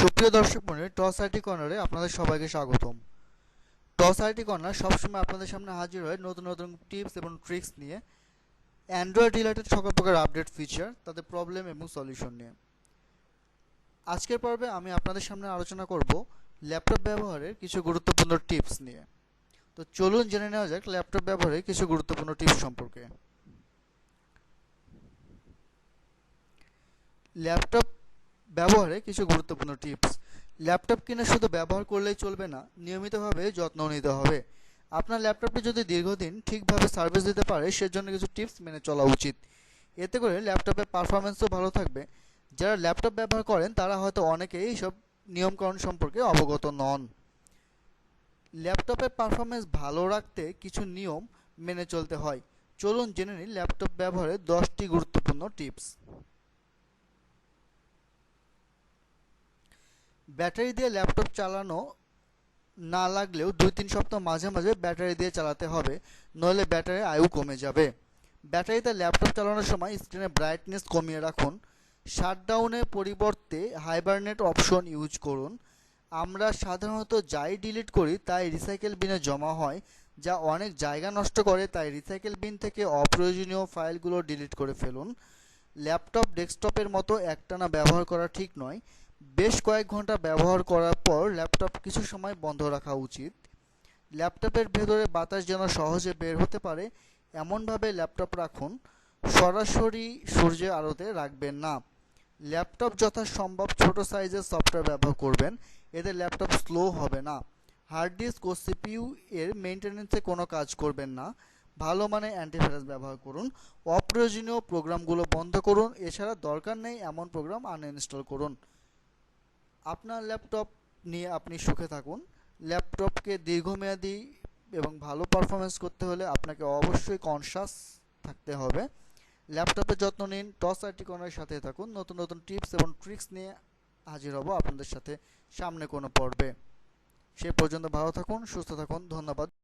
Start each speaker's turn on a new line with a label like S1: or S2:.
S1: সুপ্রিয় দর্শক মন্ডলী টস আইটি কর্নারে আপনাদের সবাইকে স্বাগতম। টস আইটি কর্নার সবসময় আপনাদের সামনে হাজির হয় নতুন নতুন টিপস এবং ট্রিক্স নিয়ে অ্যান্ড্রয়েড রিলেটেড সকল প্রকার আপডেট ফিচার তাদের প্রবলেম এবং সলিউশন নিয়ে। আজকের পর্বে আমি আপনাদের সামনে আলোচনা করব ল্যাপটপ ব্যবহারের কিছু গুরুত্বপূর্ণ টিপস নিয়ে। তো চলুন জেনে নেওয়া যাক ল্যাপটপ ব্যবহারের কিছু গুরুত্বপূর্ণ টিপস সম্পর্কে। ল্যাপটপ ব্যবহারে কিছু গুরুত্বপূর্ণ টিপস। ল্যাপটপ কিনে শুধু ব্যবহার করলেই চলবে না, নিয়মিতভাবে যত্ন নিতে হবে। আপনার ল্যাপটপটি যদি দীর্ঘদিন ঠিকভাবে সার্ভিস দিতে পারে, সেজন্য কিছু টিপস মেনে চলা উচিত। এতে করে ল্যাপটপের পারফরমেন্সও ভালো থাকবে। যারা ল্যাপটপ ব্যবহার করেন, তারা হয়তো অনেকেই এইসব নিয়মকানুন সম্পর্কে অবগত নন। ল্যাপটপের পারফরমেন্স ভালো রাখতে কিছু নিয়ম মেনে চলতে হয়। চলুন জেনে নিই ল্যাপটপ ব্যবহারের দশটি গুরুত্বপূর্ণ টিপস। ব্যাটারি দিয়ে ল্যাপটপ চালানো না লাগলেও দুই তিন সপ্তাহ মাঝে মাঝে ব্যাটারি দিয়ে চালাতে হবে, নইলে ব্যাটারির আয়ু কমে যাবে। ব্যাটারিতে ল্যাপটপ চালানোর সময় স্ক্রিনের ব্রাইটনেস কমিয়ে রাখুন। শাটডাউনের পরিবর্তে হাইবারনেট অপশন ইউজ করুন। আমরা সাধারণত যাই ডিলিট করি, তাই রিসাইকেল বিনে জমা হয়, যা অনেক জায়গা নষ্ট করে, তাই রিসাইকেল বিন থেকে অপ্রয়োজনীয় ফাইলগুলো ডিলিট করে ফেলুন। ল্যাপটপ ডেস্কটপের মতো একটানা ব্যবহার করা ঠিক নয়। বেশ কয়েক ঘণ্টা ব্যবহার করার পর ল্যাপটপ কিছু সময় বন্ধ রাখা উচিত। ল্যাপটপের ভেতরে বাতাস যেন সহজে বের হতে পারে, এমনভাবে ল্যাপটপ রাখুন, সরাসরি সূর্যের আলোতে রাখবেন না। ল্যাপটপ যথাসম্ভব ছোট সাইজের সফটওয়্যার ব্যবহার করবেন, এতে ল্যাপটপ স্লো হবে না। হার্ড ডিস্ক ও সিপিইউ এর মেনটেন্যান্সে কোনো কাজ করবেন না। ভালো মানের অ্যান্টিভাইরাস ব্যবহার করুন, অপ্রয়োজনীয় প্রোগ্রামগুলো বন্ধ করুন, এছাড়া দরকার নেই এমন প্রোগ্রাম আনইনস্টল করুন। আপনার ল্যাপটপ নিয়ে আপনি সুখে থাকুন। ল্যাপটপকে দীর্ঘমেয়াদী এবং ভালো পারফরমেন্স করতে হলে আপনাকে অবশ্যই কনসাস থাকতে হবে। ল্যাপটপের যত্ন নিন টস আর্টিকনের সাথে থাকুন। নতুন নতুন টিপস এবং ট্রিক্স নিয়ে হাজির হব আপনাদের সাথে সামনে কোনো পর্বে। সে পর্যন্ত ভালো থাকুন, সুস্থ থাকুন, ধন্যবাদ।